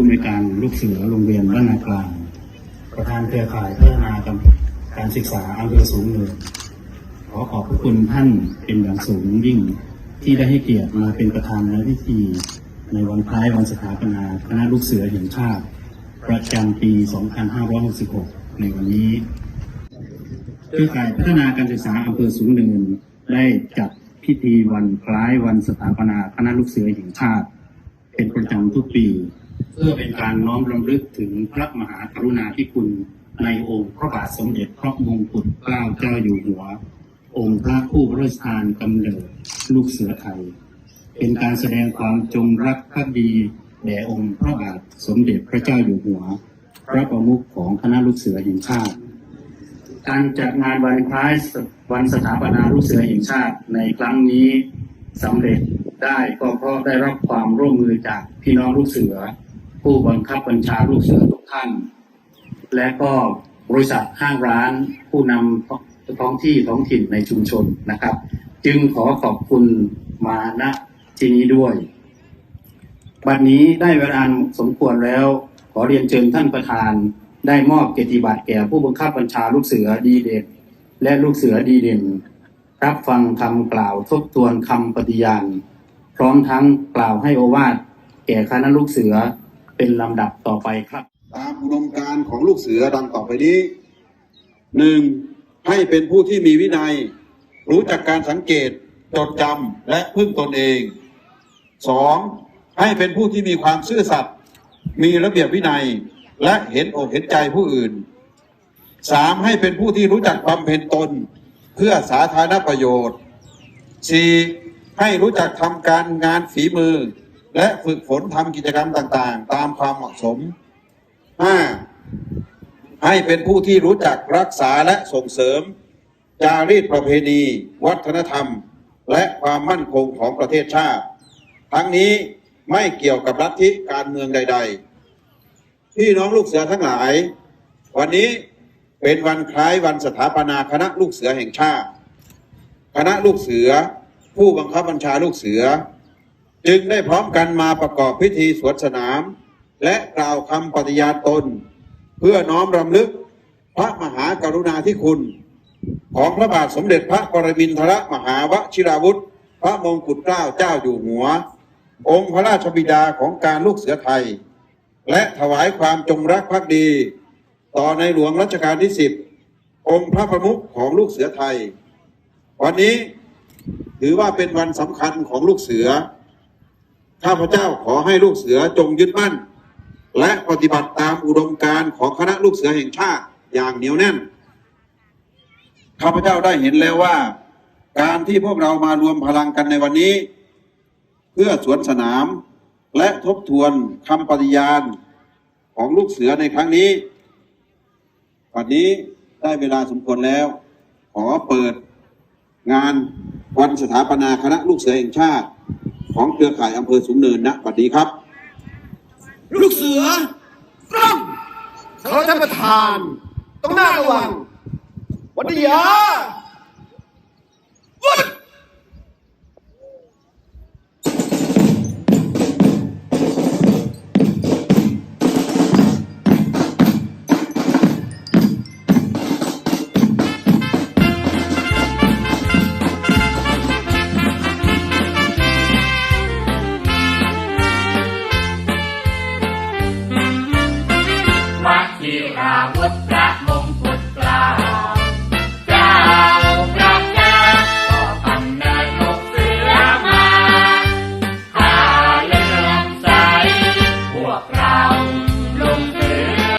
ผู้ในการลูกเสือโรงเรียนบ้านนากลาง ประธานเครือข่ายพัฒนาการศึกษาอำเภอสูงเนินขอขอบพระคุณท่านเป็นอย่างสูงยิ่ง ที่ได้ให้เกียรติมาเป็นประธานในพิธีในวันคล้ายวันสถาปนาคณะลูกเสือแห่งชาติ ประจำปี 2566 ในวันนี้เครือข่ายพัฒนาการศึกษาอำเภอสูงเนินได้จัดพิธีวันคล้ายวันสถาปนาคณะลูกเสือแห่งชาติ เป็นประจำทุกปี พื่อเป็นการน้อมรำลึกถึงพระมหากรุณาธิคุณในองค์พระบาทสมเด็จพระมงกุฎเกล้าเจ้าอยู่หัว องค์พระผู้พระราชทานกำเนิดลูกเสือไทย เป็นการแสดงความจงรักภักดีแด่องค์พระบาทสมเด็จพระเจ้าอยู่หัว พระประมุขของคณะลูกเสือแห่งชาติ การจัดงานวันคล้ายวันสถาปนาลูกเสือแห่งชาติในครั้งนี้สำเร็จได้ก็เพราะได้รับความร่วมมือจากพี่น้องลูกเสือ ผู้บังคับบัญชาลูกเสือทุกท่าน และก็บริษัทห้างร้านผู้นำท้องที่ท้องถิ่นในชุมชนนะครับ จึงขอขอบคุณมาณที่นี้ด้วย บัดนี้ได้เวลาสมควรแล้ว ขอเรียนเชิญท่านประธาน ได้มอบเกียรติบัตรแก่ผู้บังคับบัญชาลูกเสือดีเด่นและลูกเสือดีเด่น รับฟังคำกล่าวทบทวนคำปฏิญาณพร้อมทั้งกล่าวให้โอวาทแก่คณะลูกเสือ เป็นลำดับต่อไปครับ ตามอุดมการของลูกเสือดังต่อไปนี้หนึ่งให้เป็นผู้ที่มีวินัย รู้จักการสังเกต จดจำและพึ่งตนเองสองให้เป็นผู้ที่มีความซื่อสัตย์มีระเบียบวินัย และเห็นอกเห็นใจผู้อื่นสามให้เป็นผู้ที่รู้จักบำเพ็ญตน เพื่อสาธารณประโยชน์สี่ให้รู้จักทำการงานฝีมือ และฝึกฝนทำกิจกรรมต่างๆ ตามความเหมาะสมห้าให้เป็นผู้ที่รู้จักรักษาและส่งเสริม จารีตประเพณี วัฒนธรรม และความมั่นคงของประเทศชาติ ทั้งนี้ไม่เกี่ยวกับลัฐทธิการเมืองใด ๆ พี่น้องลูกเสือทั้งหลาย วันนี้เป็นวันคล้ายวันสถาปนาคณะลูกเสือแห่งชาติ คณะลูกเสือ ผู้บังคับบัญชาลูกเสือ จึงได้พร้อมกันมาประกอบพิธีสวนสนาม และกล่าวคำปฏิญาณตน เพื่อน้อมรำลึกพระมหากรุณาธิคุณ ของพระบาทสมเด็จพระปรมินทรมหาวชิราวุธ พระมงกุฎเกล้าเจ้าอยู่หัว องค์พระราชบิดาของการลูกเสือไทย และถวายความจงรักภักดี ต่อในหลวงรัชกาลที่สิบองค์พระประมุขของลูกเสือไทย วันนี้ถือว่าเป็นวันสำคัญของลูกเสือ ข้าพเจ้าขอให้ลูกเสือจงยึดมั่น และปฏิบัติตามอุดมการณ์ของคณะลูกเสือแห่งชาติอย่างเหนียวแน่น ข้าพเจ้าได้เห็นแล้วว่า การที่พวกเรามารวมพลังกันในวันนี้ เพื่อสวนสนาม และทบทวนคำปฏิญาณของลูกเสือในครั้งนี้วันนี้ได้เวลาสมควรแล้ว ขอเปิดงานวันสถาปนาคณะลูกเสือแห่งชาติ ของเครือข่ายอำเภอสูงเนินณบัดนี้ครับ ลูกเสือกล้องเขาท่านประธาน ต้องหน้าระวังวันดียา